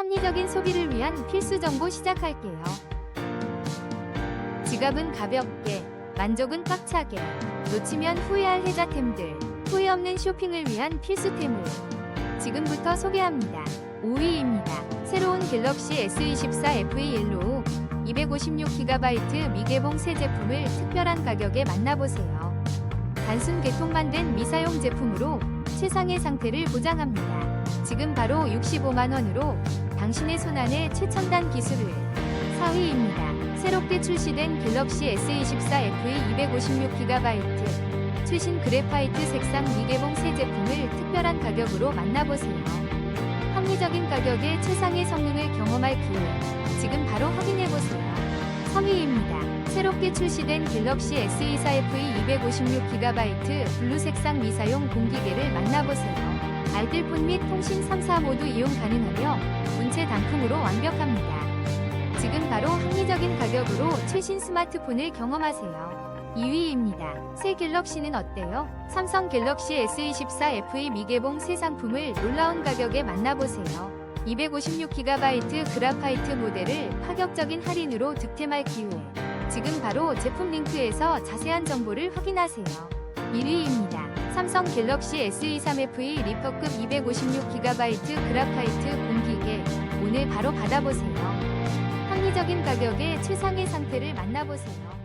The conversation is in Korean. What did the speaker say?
합리적인 소비를 위한 필수 정보 시작할게요. 지갑은 가볍게, 만족은 꽉차게, 놓치면 후회할 혜자템들, 후회 없는 쇼핑을 위한 필수템을 지금부터 소개합니다. 5위입니다. 새로운 갤럭시 S24 FE1로 256GB 미개봉 새 제품을 특별한 가격에 만나보세요. 단순 개통만 된 미사용 제품으로 최상의 상태를 보장합니다. 지금 바로 65만원으로 당신의 손안에 최첨단 기술을 4위입니다. 새롭게 출시된 갤럭시 S24 FE 256GB 최신 그래파이트 색상 미개봉 새 제품을 특별한 가격으로 만나보세요. 합리적인 가격에 최상의 성능을 경험할 기회. 지금 바로 확인해보세요. 3위입니다. 새롭게 출시된 갤럭시 S24 FE 256GB 블루 색상 미사용 공기계를 만나보세요. 알뜰폰 및 통신 3사 모두 이용 가능하며 문체 단품으로 완벽합니다. 지금 바로 합리적인 가격으로 최신 스마트폰을 경험하세요. 2위입니다. 새 갤럭시는 어때요? 삼성 갤럭시 S24 FE 미개봉 새 상품을 놀라운 가격에 만나보세요. 256GB 그라파이트 모델을 파격적인 할인으로 득템할 기회. 지금 바로 제품 링크에서 자세한 정보를 확인하세요. 1위입니다. 삼성 갤럭시 S23FE 리퍼급 256GB 그라파이트 공기계 오늘 바로 받아보세요. 합리적인 가격에 최상의 상태를 만나보세요.